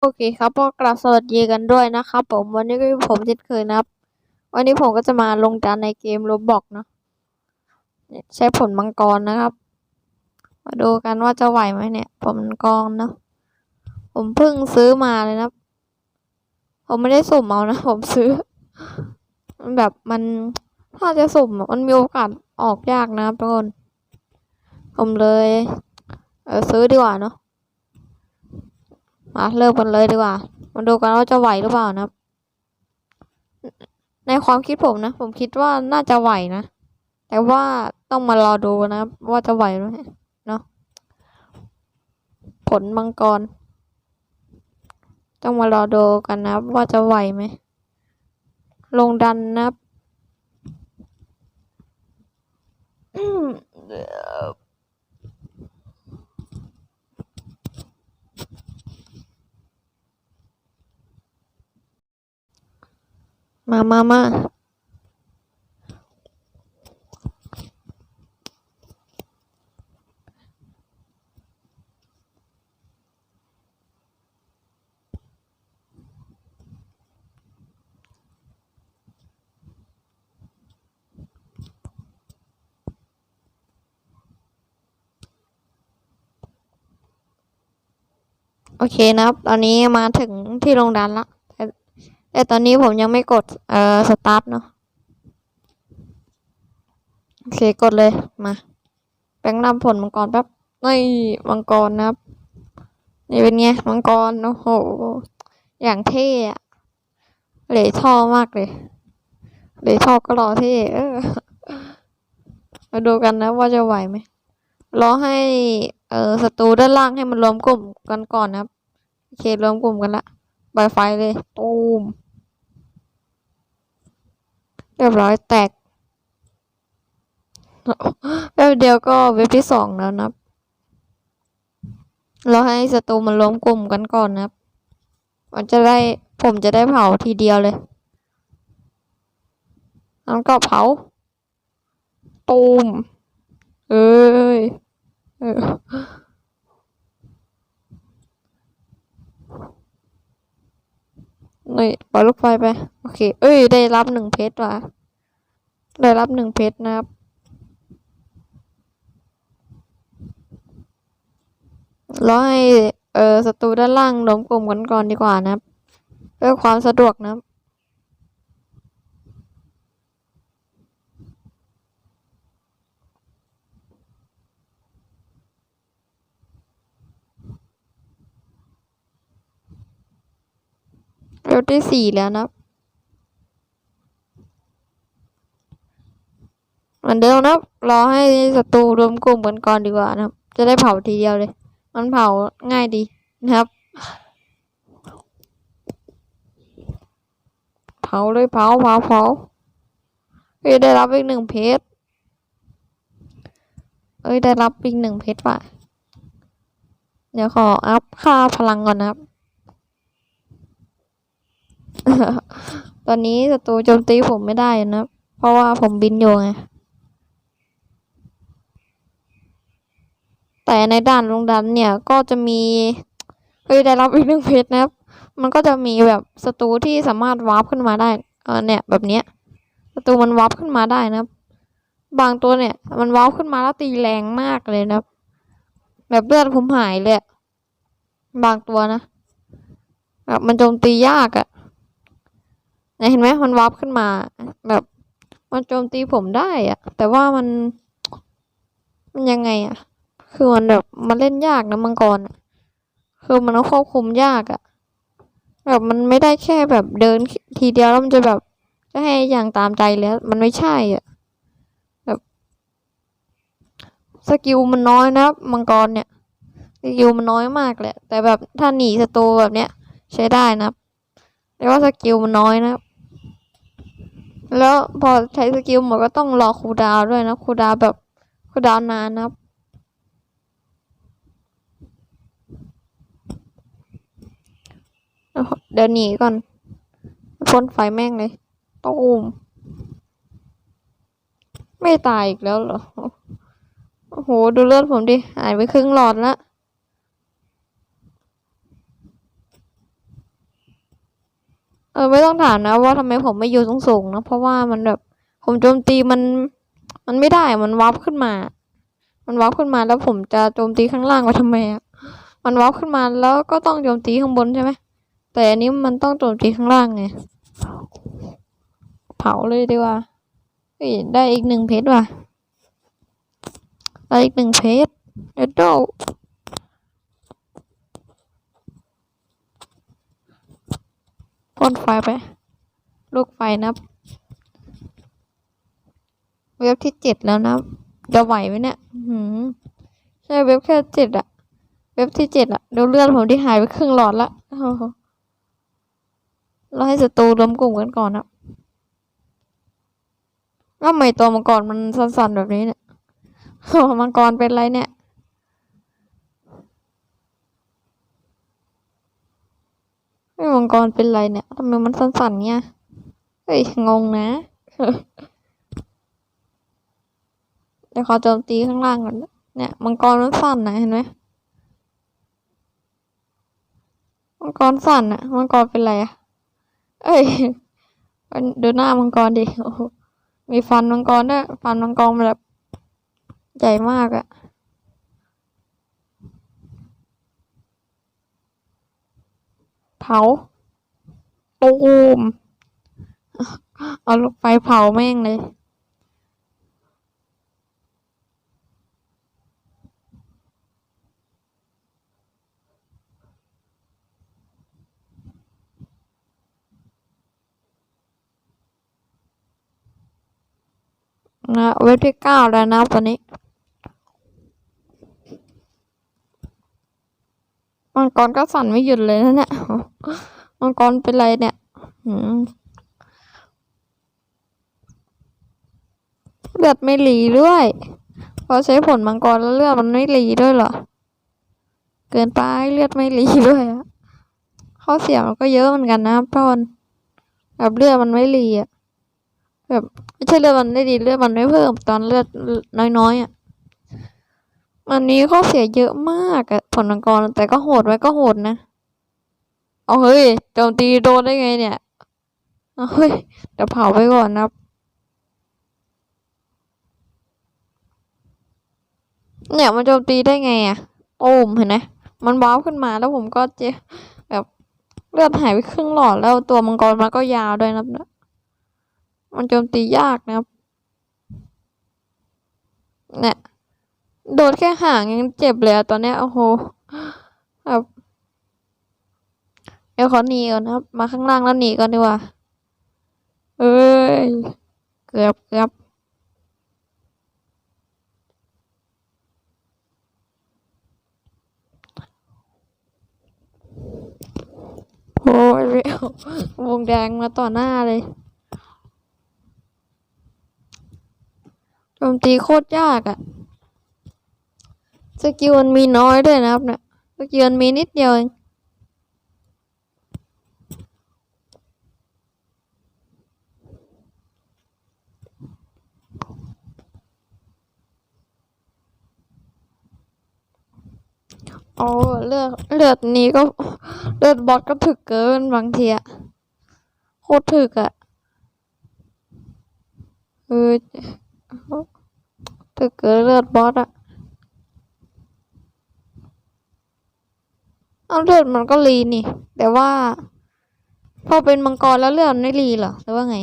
โอเคครับก็กราบสวัสดีกันด้วยนะครับผมวันนี้ก็ผมเช่นเคยนะครับ วันนี้ผมก็จะมาลงดันในเกมโรบอกเนาะใช้ผลมังกรนะครับ มาดูกันว่าจะไหวไหมเนี่ยผลมังกรเนาะผมเพิ่งซื้อมาเลยนะผมไม่ได้สุ่มเอานะผมซื้อ มันแบบมันถ้าจะสุ่มมันมีโอกาสออกยากนะครับทุกคนผมเลย เออซื้อดีกว่าเนาะ มาเริ่มกันเลยดีกว่า มาดูกันว่าจะไหวหรือเปล่านะครับในความคิดผมนะ ผมคิดว่าน่าจะไหวนะ แต่ว่าต้องมารอดูนะ ว่าจะไหวไหมเนาะผลมังกร ต้องมารอดูกันนะ ว่าจะไหวไหม ลงดันนะ มามามาโอเคนะครับ ตอนนี้มาถึงที่ลงดันละ แต่ตอนนี้ผมยังไม่กด เอ่อ สตาร์ทเนาะ โอเค กดเลย มา แปลงนำผลมังกรแป๊บนี่มังกรนะครับ นี่เป็นไง มังกร โอ้โห อย่างเท่อะเหล่ท่อมากเลยเหล่ท่อก็รอเท่ เออ มาดูกันนะว่าจะไหวไหม รอให้ เอ่อ ศัตรูด้านล่างให้มันรวมกลุ่มกันก่อนนะครับ โอเค รวมกลุ่มกันละปล่อยไฟเลยตูม เรียบร้อยแตกแป๊บเดียวก็เว็บที่สองแล้วนะครับ เราให้ศัตรูมันรวมกลุ่มกันก่อนนะครับมันจะได้ผมจะได้เผาทีเดียวเลยแล้วก็เผาตูมเอ้ยเออ นี่ปล่อยลูกไฟไป โอเค เอ้ย ได้รับหนึ่งเพชรว่ะ ได้รับหนึ่งเพชรนะครับ รอให้ เออศัตรูด้านล่างล้มกลุ่มกันก่อนดีกว่านะครับ เพื่อความสะดวกนะครับ เร็วที่สี่แล้วนะครับเหมือนเดิมนะครับรอให้ศัตรูรวมกลุ่มกันก่อนดีกว่านะครับ จะได้เผาทีเดียวเลย มันเผาง่ายดีนะครับ เผาเลยเผาเผาเผาเฮ้ยได้รับอีกหนึ่งเพชรเอ้ยได้รับอีกหนึ่งเพชรว่ะ เดี๋ยวขออัพค่าพลังก่อนนะครับ ตอนนี้ศัตรูโจมตีผมไม่ได้นะ เพราะว่าผมบินอยู่ไง แต่ในด่านลงดันเนี่ยก็จะมี เฮ้ยได้รับอีกหนึ่งเพชรนะครับ มันก็จะมีแบบศัตรูที่สามารถวาร์ปขึ้นมาได้เออเนี่ยแบบเนี้ยศัตรูมันวาร์ปขึ้นมาได้นะครับบางตัวเนี่ย มันวาร์ปขึ้นมาแล้วตีแรงมากเลยนะครับแบบเลือดผมหายเลย บางตัวนะแบบมันโจมตียากอะ เนี่ยเห็นไหมมันวาร์ปขึ้นมา แบบมันโจมตีผมได้อะแต่ว่ามัน มันยังไงอะคือมันแบบมันเล่นยากนะมังกรอะคือมันต้องควบคุมยากอะแบบมันไม่ได้แค่แบบเดินทีเดียวแล้วมันจะแบบจะให้อย่างตามใจแล้ว มันไม่ใช่อะแบบสกิลมันน้อยนะมังกรเนี่ยสกิลมันน้อยมากเลยแต่แบบถ้าหนีศัตรูแบบเนี้ยใช้ได้นะครับแต่ว่าสกิลมันน้อยนะครับ แล้วพอใช้สกิลหมดก็ต้องรอคูดาวด้วยนะคูดาวแบบคูดาวนานนะครับ เดี๋ยวหนีก่อนพ่นไฟแม่งเลยตูมไม่ตายอีกแล้วเหรอ โอ้โห ดูเลือดผมดิ หายไปครึ่งหลอดละ เออไม่ต้องถามนะว่าทำไมผมไม่อยู่สูงๆนะเพราะว่ามันแบบ ผมโจมตีมัน มันไม่ได้มันวับขึ้นมา มันวับขึ้นมาแล้วผมจะโจมตีข้างล่างไว้ทำไมอะมันวับขึ้นมาแล้วก็ต้องโจมตีข้างบนใช่ไหมแต่อันนี้มันต้องโจมตีข้างล่างไงเผาเลยดีกว่าเฮ้ยได้อีกหนึ่งเพชรว่ะได้อีกหนึ่งเพชรเดี๋ยวโด พ่นไฟไป ลูกไฟนับเว็บที่เจ็ดแล้วนะจะไหวไหมเนี่ยหือใช่เว็บแค่เจ็ดอะเว็บที่เจ็ดอะเดี๋ยวเลือดผมที่หายไปครึ่งหลอดละเราให้ศัตรูรวมกลุ่มกันก่อนนะแล้วทำไมตัวมังกรมันสั่นๆแบบนี้เนี่ยมังกรเป็นไรเนี่ย ไม่มังกรเป็นไรเนี่ยทำไมมันสั่นๆเนี่ยเฮ้ยงงนะเดี๋ยวขอโจมตีข้างล่างก่อนเนี่ยมังกรมันสั่นนะเห็นไหมมังกรสั่นอะมังกรเป็นไรอะเอ้ยดูหน้ามังกรดิมีฟันมังกรด้วยฟันมังกรแบบใหญ่มากอะ เผาตูมเอาลูกไฟเผาแม่งเลยนะเว็บที่เก้าแล้วนะตอนนี้ งกรก็สั่นไม่หยุดเลยนะเนี่ยมังกรเป็นไรเนี่ยเลือดไม่หลีด้วยพอใช้ผลมังกรแล้วเลือดมันไม่หลีด้วยเหรอ เกินไปเลือดไม่หลีด้วยอะข้อเสียมันก็เยอะเหมือนกันนะพอนแบบเลือดมันไม่หลีอะแบบไม่ใช่เลือดมันได้ดีเลือดมันไม่เพิ่มตอนเลือดน้อยๆอะ มันนี้ข้อเสียเยอะมากอะผลมังกรแต่ก็โหดไว้ก็โหดนะ เอาเฮ้ยโจมตีโดนได้ไงเนี่ยเอาเฮ้ยเดี๋ยวเผาไปก่อนนะครับเนี่ยมันโจมตีได้ไงอะโอ้มเห็นไหมมันว้าวขึ้นมาแล้วผมก็เจ็บแบบเลือดหายไปครึ่งหลอดแล้วตัวมังกรมันก็ยาวด้วยนะครับมันโจมตียากนะครับเนี่ย โดนแค่ห่างยังเจ็บเลยอะตอนเนี้ยโอ้โหแบบเดี๋ยวขอหนีก่อนครับ มาข้างล่างแล้วหนีก่อนดีกว่า เอ้ย เกือบเกือบโอ้ยเร็ววงแดงมาต่อหน้าเลยโจมตีโคตรยากอะ สกิลมันมีน้อยด้วยนะครับเนี่ยสกิลมันมีนิดเดียวเองโอ้เลือดเลือดนี้ก็เลือดบอสก็ถึกเกินบางทีอะโคตรถึกอะเออถึกเกินเลือดบอสอะ เอาเลือดมันก็รีนี่ แต่ว่า พอเป็นมังกรแล้วเลือดมันไม่รีเหรอหรือว่าไง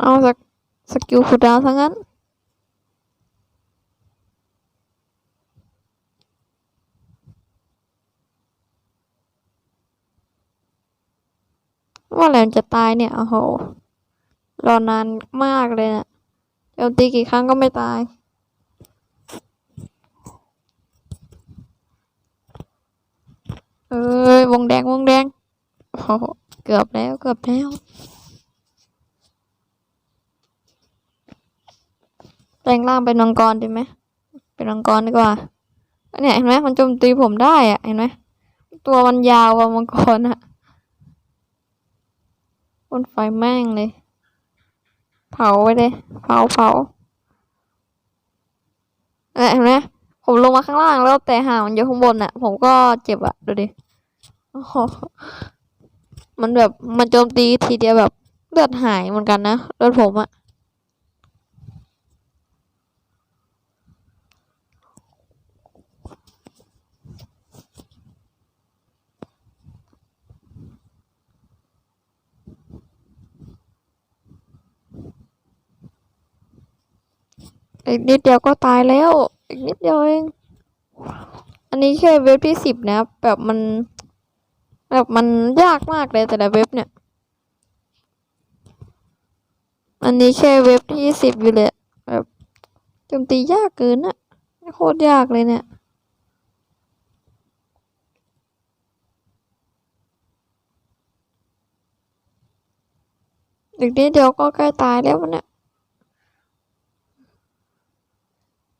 เอาสักสกิลคูดาวซะงั้นว่าแหลมนจะตายเนี่ยโอ้โห รอนานมากเลยเนะี่ยโจมตีกี่ครั้งก็ไม่ตาย เอ้ยวงแดงวงแดงโอ้โหเกือบแล้วเกือบแล้ว แปลงร่างเป็นมังกรดีไหม เป็นมังกรดีกว่าเนี่ยเห็นไหมมันโจมตีผมได้อะเห็นไหมตัวมันยาวกว่ามังกรอะบนไฟแม่งเลย เผาไปเลย เผาเผาเห็นไหมผมลงมาข้างล่างแล้วแต่หามันอยู่ข้างบนอะผมก็เจ็บอะดูดิมันแบบมันโจมตีทีเดียวแบบเลือดหายเหมือนกันนะเลือดผมอะ อีกนิดเดียวก็ตายแล้ว อีกนิดเดียวเอง อันนี้แค่เว็บที่สิบนะครับแบบมัน แบบมันยากมากเลยแต่ละเว็บเนี่ย อันนี้แค่เว็บที่สิบอยู่เลยแบบโจมตียากเกินอะโคตรยากเลยเนี่ยอีกนิดเดียวก็ใกล้ตายแล้วมันเนี่ย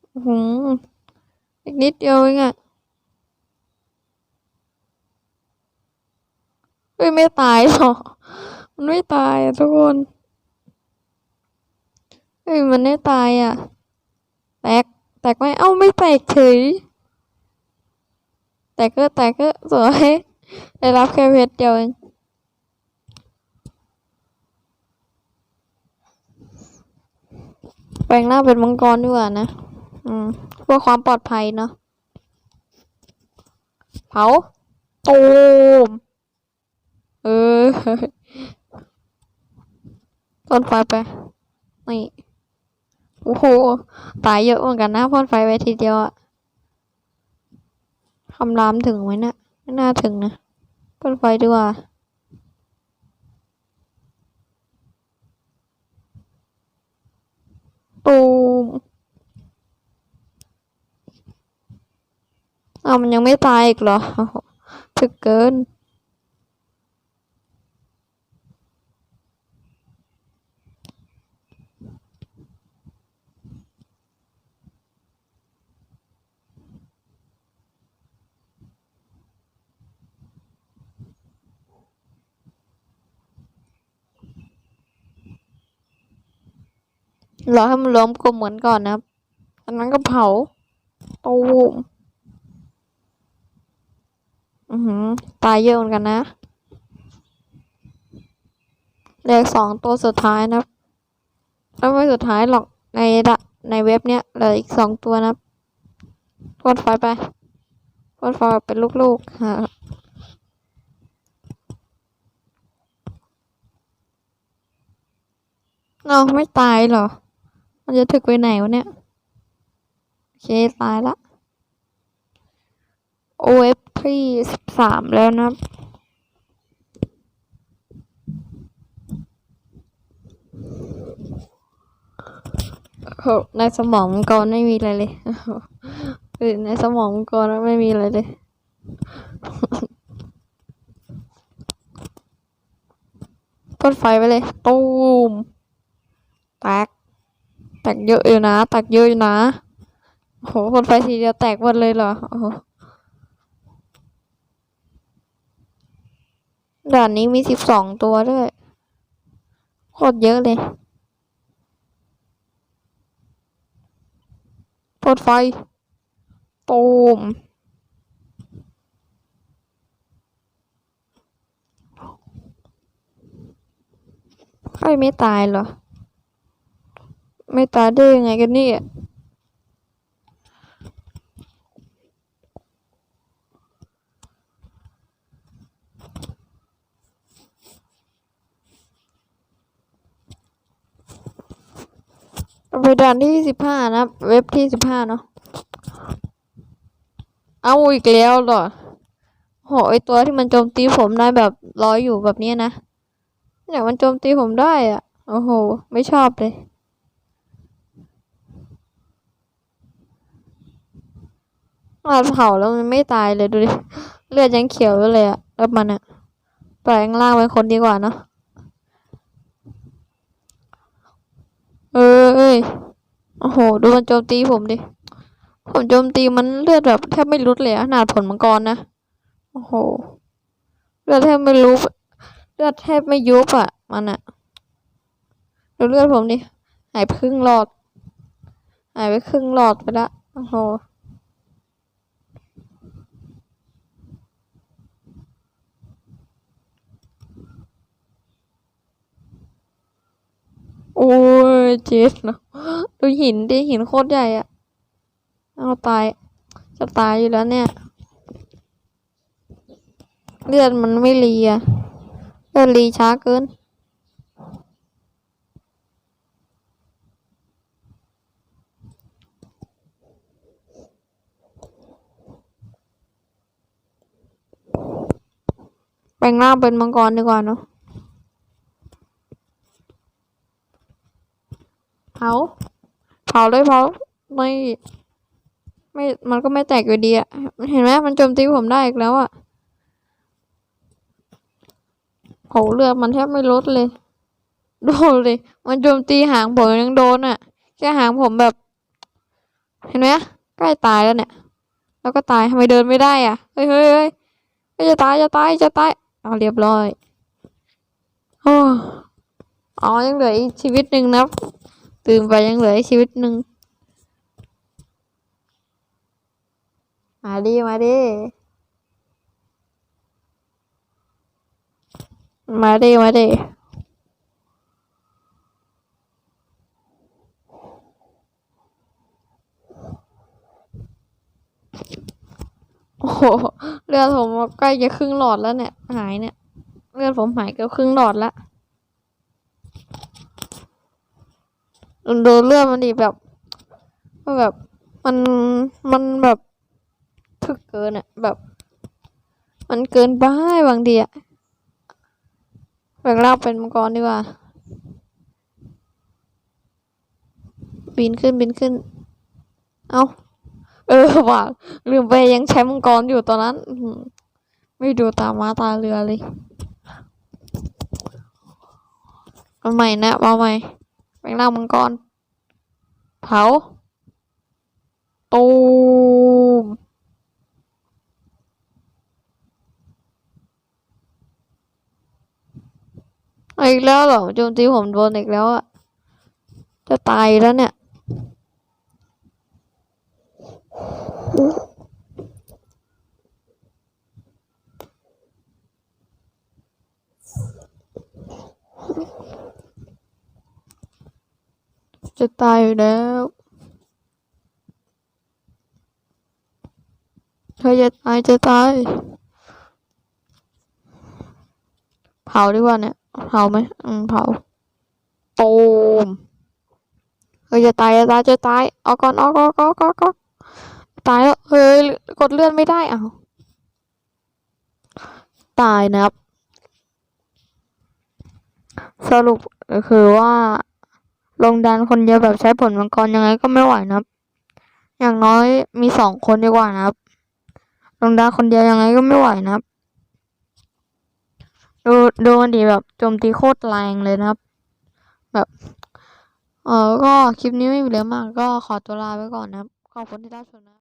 อื้อ หืออีกนิดเดียวเองอะเฮ้ยไม่ตายหรอกมันไม่ตายอะทุกคนเฮ้ยมันไม่ตายอะแตกแตกไหมเอ้าไม่แตกเฉยแตกก็แตกก็สวยได้รับแค่เพชรเดียวเองแปลงหน้าเป็นมังกรดีกว่านะ อืมเพื่อความปลอดภัยเนาะเผาตูมเออพ่นไฟไปนี่โอ้โหตายเยอะเหมือนกันนะพ่นไฟไปทีเดียวอะคำรามถึงไหมเนะี่ยไม่น่าถึงนะพ่นไฟดีกว่าตูม อ้าวมันยังไม่ตายอีกเหรอถึกเกินรอให้มันล้มกลมเหมือนก่อนนะครับจากนั้นก็เผาตูม อือหือตายเยอะเหมือนกันนะเหลือสองตัวสุดท้ายนะครับแล้วไม่สุดท้ายหรอกในในเว็บเนี้ยเหลืออีกสองตัวนะครับกดไฟไปกดไฟเป็นลูกๆฮะเอาไม่ตายเหรอ มันจะถึกไปไหนวะเนี่ย โอเค ตายละ OF ที่สิบสามแล้วนะครับโหในสมองมังกรไม่มีอะไรเลยเออในสมองมังกรไม่มีอะไรเลยพ่นไฟไปเลย ตูมแตก แตกเยอะอยู่นะ แตกเยอะอยู่นะโหพ่นไฟทีเดียวแตกหมดเลยเหรอโอ้โห ด่านนี้มีสิบสองตัวด้วยโคตรเยอะเลยปลดไฟตูมใครไม่ตายเหรอ ไม่ตายได้ยังไงกันเนี่ยานที่สิบห้านะเว็บที่สิบห้าเนาะเอาอีกแล้วเหรอโหไอตัวที่มันโจมตีผมได้แบบลอยอยู่แบบนี้นะเนี่ยมันโจมตีผมได้อะโอ้โห ไม่ชอบเลยเราเผาแล้วมันไม่ตายเลยดูดิ เลือดยังเขียวอยู่เลยอะแล้วมันอะปล่อยข้างล่างเป็นคนดีกว่าเนาะเออเอ้ย โอ้โห ดูมันโจมตีผมดิ ผมโจมตีมันเลือดแบบแทบไม่รุดเลยอะขนาดผลมังกรนะ โอ้โห เลือดแทบไม่รู้เลือดแทบไม่ยุบอะมันอะดูเลือดผมดิ หายไปครึ่งหลอด หายไปครึ่งหลอดไปละ โอ้โหโอ้ยเจ็บเนาะ ดูหินดิหินโคตรใหญ่อะเอาตาย จะตายอยู่แล้วเนี่ย เลือดมันไม่รีอะเลือดรีช้าเกินแปลงร่างเป็นมังกรดีกว่าเนาะเผา เผาเลยเผาไม่ไม่มันก็ไม่แตกอยู่ดีอะเห็นไหมมันโจมตีผมได้อีกแล้วอะโหเลือดมันแทบไม่ลดเลยดนเลยมันโจมตีหางผมยังโดนอะแค่หางผมแบบ เห็นไหมใกล้ตายแล้วเนี่ย แล้วก็ตายทำไมเดินไม่ได้อะเฮ้ยเฮ้ยเฮ้ยจะตายจะตายจะตายเอาเรียบร้อยอ้อ๋อยังเหลืออีกชีวิตหนึ่งนะ ตื่นไปยังเหลือชีวิตหนึ่งมาดิมาดิมาดิมาดิโอ้โหเลือดผมใกล้จะครึ่งหลอดแล้วเนี่ย หายเนี่ย เลือดผมหายเกือบครึ่งหลอดแล้ว ดูเลือดมันดิแบบแบบมันมันแบบถึกเกินอะแบบ มันเกินไปบางทีอะแบ่งร่างเป็นมังกรดีกว่า บินขึ้นบินขึ้น เอาเออว่ะลืมไปยังใช้มังกรอยู่ตอนนั้น ไม่ดูตามาตาเรือเลย เอาใหม่นะเอาใหม่ แปลงร่ามังกร เผา ตูมอาอีกแล้วเหรอโจมตีผมโดนอีกแล้วอะจะตายแล้วเนี่ย จะตายอยู่แล้ว เธอจะตายจะตาย เผาดีกว่าเนี่ย เผาไหมอืมเผาตูมเฮ้ยจะตายจะตายจะตายออกก่อนออกออกออกออกออกตายแล้วเฮ้ยกดเลื่อนไม่ได้อ้าวตายนะครับ สรุปคือว่า ลงดันคนเดียวแบบใช้ผลมังกรยังไงก็ไม่ไหวนะครับ อย่างน้อยมีสองคนดีกว่านะครับ ลงดันคนเดียวยังไงก็ไม่ไหวนะครับ ดูดูมันดีแบบโจมตีโคตรแรงเลยนะครับ แบบเออก็คลิปนี้ไม่มีเหลือมากก็ขอตัวลาไปก่อนนะครับ ขอบคุณที่รับชมนะ